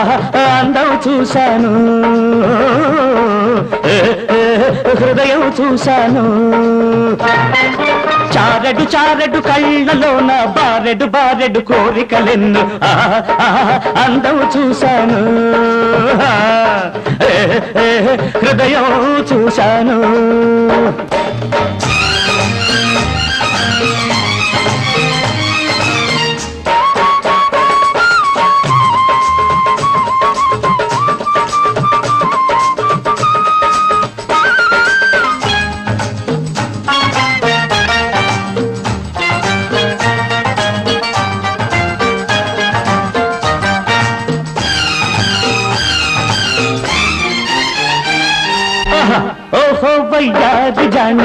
అందం చూశాను. హృదయం చూశాను. చారెడు చారెడు కళ్ళలోన బారెడు బారెడు కోరికలెన్ను. ఆహా, అందం చూశాను. హృదయం చూశాను. ఓహో వయ్యారి జాన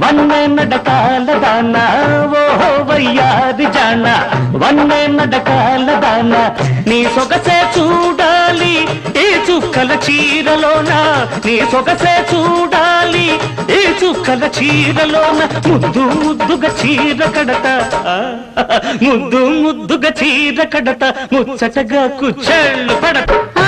వన్నే నడకాల దాన. ఓహో వయ్యారి జాన వన్నే నడకాల దాన. నీ సొగసే చూడాలి ఈ చుక్కల చీరలోన? నీ సొగసే చూడాలి ఈ చుక్కల చీరలోన? ముద్దు ముద్దుగా చీర కడత. ముద్దు ముద్దుగా చీర కడత. ముచ్చటగా కుచ్చెళ్ళు పడత.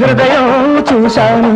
హృదయం చూశాను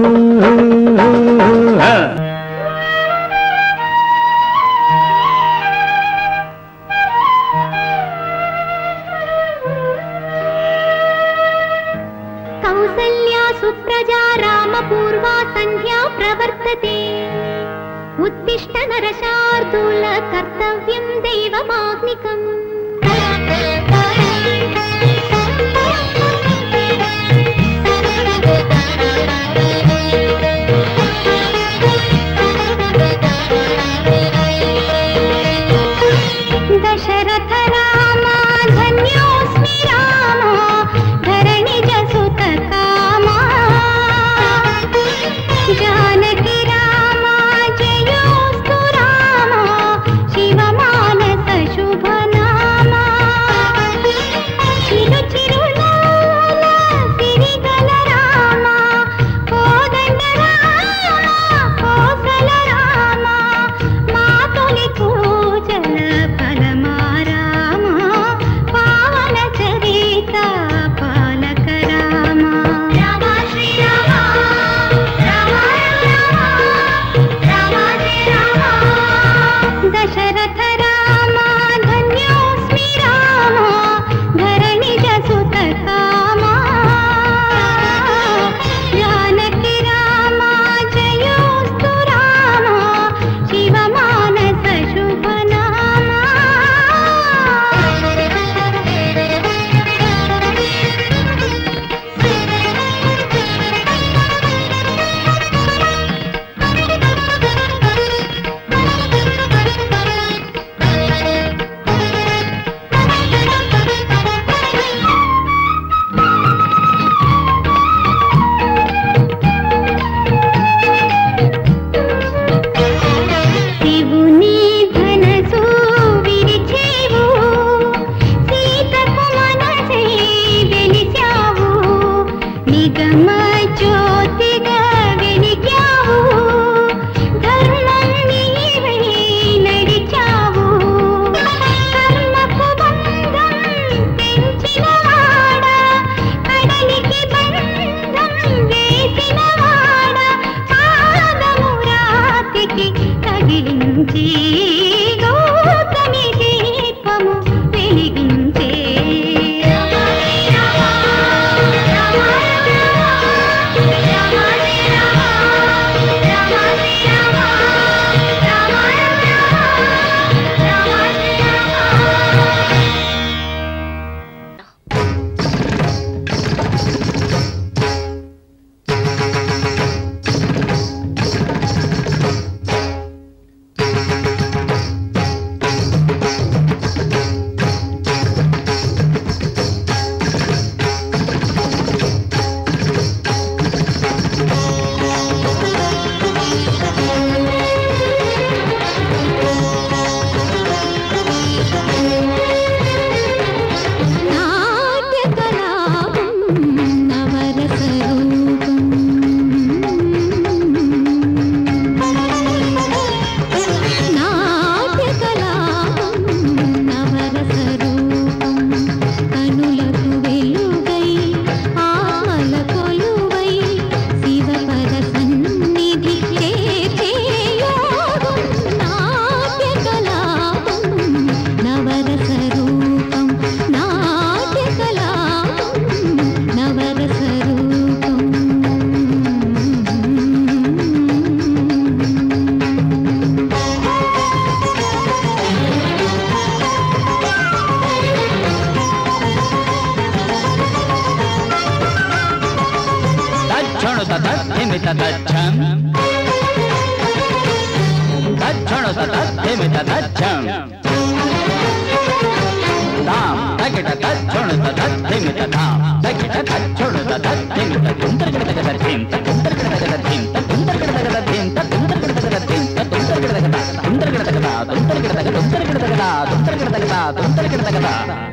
తొందరగడ తగదా తొందరగడ తగదా తొందరగడ తగదా తొందరగడ తగదా తొందరగడ తగదా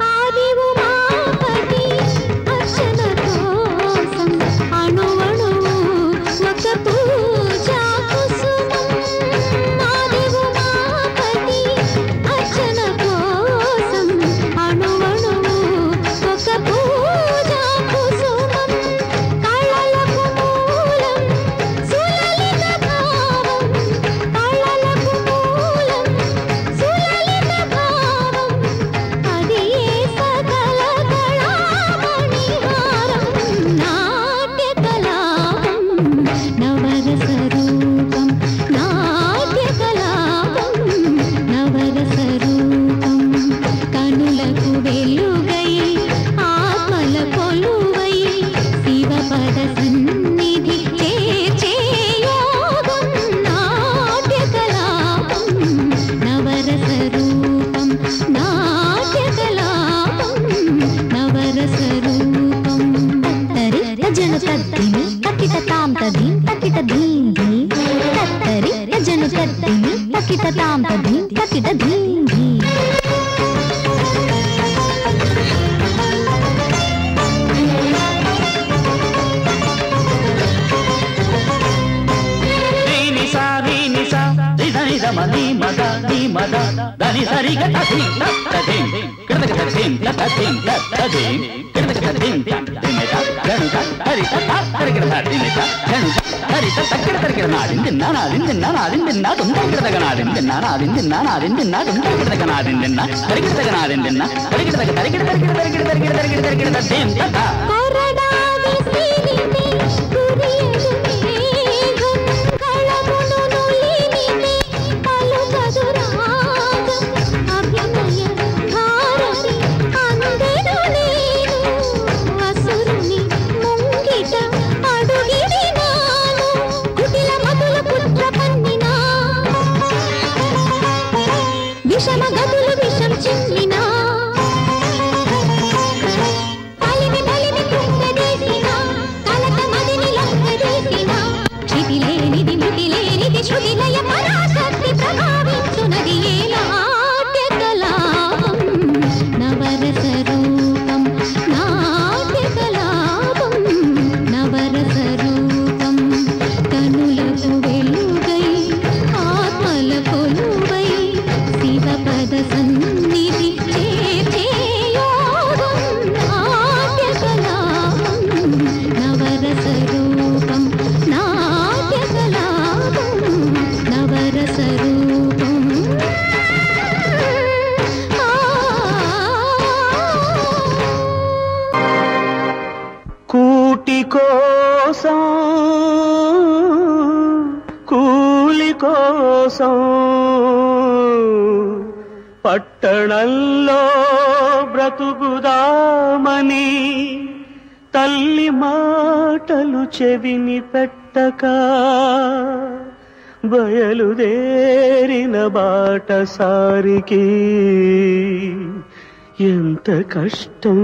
ताम तधीं कति दधीं घी మని మద నీ మద దని సరిగ తది తది కృతక తది తది తది కృతక తది తది మెద గణుత హరి తది కృతక తది మెద గణుత నాడిత తక్కిర తరికిర నాడిందిన్నా నాడిందిన్నా నాడిందిన్నా తుండగిడదగ నాడిందిన్నా నాడిందిన్నా నాడిందిన్నా తుండగిడదగ నాడిందిన్నా తరిగిడదగ నాడిందిన్నా తరిగిడదగ తరిగిడ తరిగిడ తరిగిడ తరిగిడ తరిగిడ తరిగిడ దేం తట కొరడావి సీ చెవిని పెట్టక బయలుదేరిన బాటసారికి ఎంత కష్టం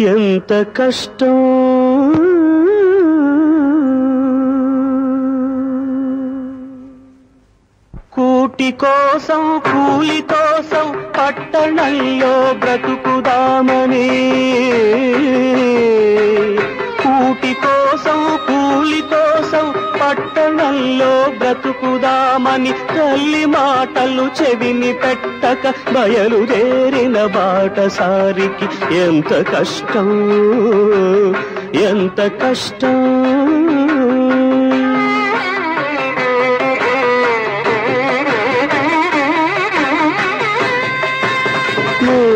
ఎంత కష్టం. కూటి కోసం కూలి కోసం పట్టణంలో బ్రతుకుదామని కోసం కూలి కోసం పట్టణంలో బ్రతుకుదామని తల్లి మాటలు చెవిని పెట్టక బయలుదేరిన బాటసారికి ఎంత కష్టం ఎంత కష్టం.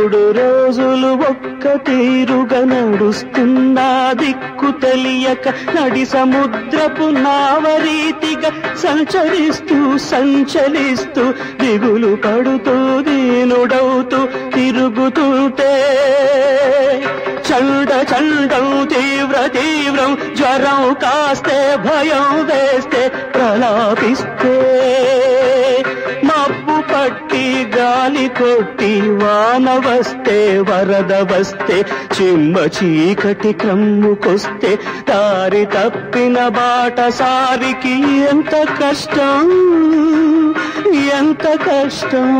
మూడు రోజులు ఒక్క తీరుగా నడుస్తున్నా. దిక్కు తెలియక నడి సముద్రపు నావరీతిగా సంచరిస్తూ సంచలిస్తూ దిగులు పడుతూ దీనుడవుతూ తిరుగుతుంటే. చండ చండం తీవ్ర తీవ్రం జ్వరం కాస్తే భయం వేస్తే ప్రలాపిస్తే. కొట్టి వాన వస్తే వరద వస్తే చిమ్మ చీకటి క్రమ్ముకొస్తే దారి తప్పిన బాటసారికి ఎంత కష్టం ఎంత కష్టం.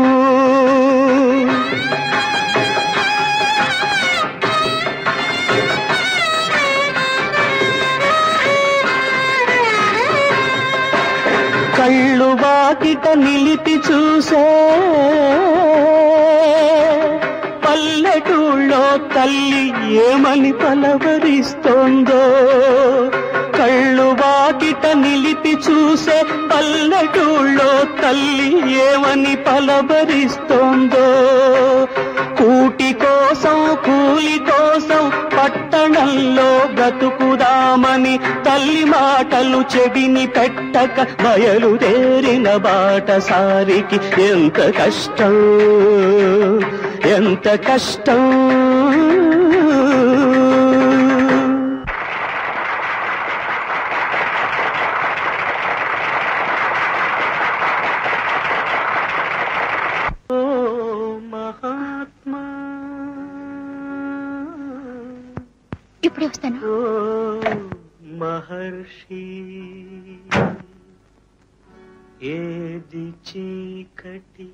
కళ్ళు వాకిట నిలిపి చూసే పల్లెటూళ్ళో తల్లి ఏమని పలవరిస్తోందో కళ్ళు వాకిట నిలిపి చూసే పల్లెటూళ్ళో తల్లి ఏమని పలబరిస్తోందో కూటి కోసం కూలి కోసం పట్టణంలో బ్రతుకుదామని తల్లి మాటలు చెవిని పెట్టక బయలుదేరిన బాటసారికి ఎంత కష్టం ఎంత కష్టం. ఇప్పుడే వస్తాను. మహర్షి ఏది చీకటి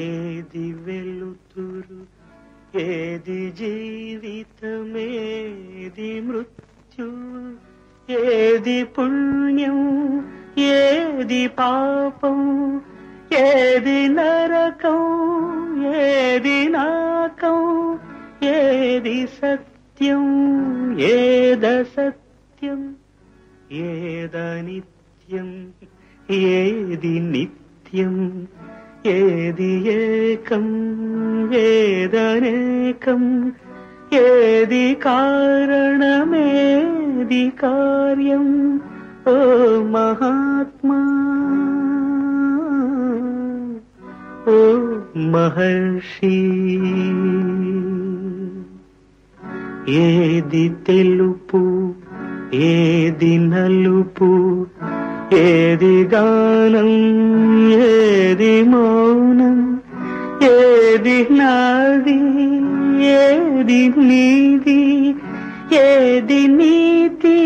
ఏది వెలుతురు ఏది జీవితమేది మృత్యు ఏది పుణ్యం ఏది పాపం ఏది నరకం ఏది నాకం ఏది సత్యం. सत्यम् वेद नित्यम् येदि नित्यम् येदि एकम् वेदनेकम् येदि कारणमेदि कार्यम् ओ महात्मा। ओ महर्षिः। ఏది తెలుపు ఏది నలుపు ఏది గానం ఏది మౌనం ఏది నాది ఏది నీది ఏది నీతి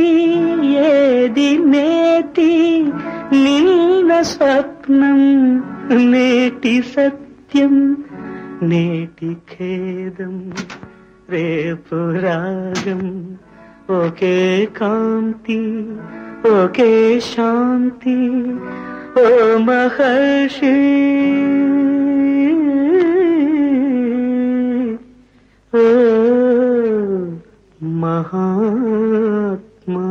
ఏది నేతి నిన్న స్వప్నం నేటి సత్యం నేటి ఖేదం. రేపు రాగం ఒకే కాంతి ఒకే శాంతి ఓ మహర్షి ఓ మహాత్మా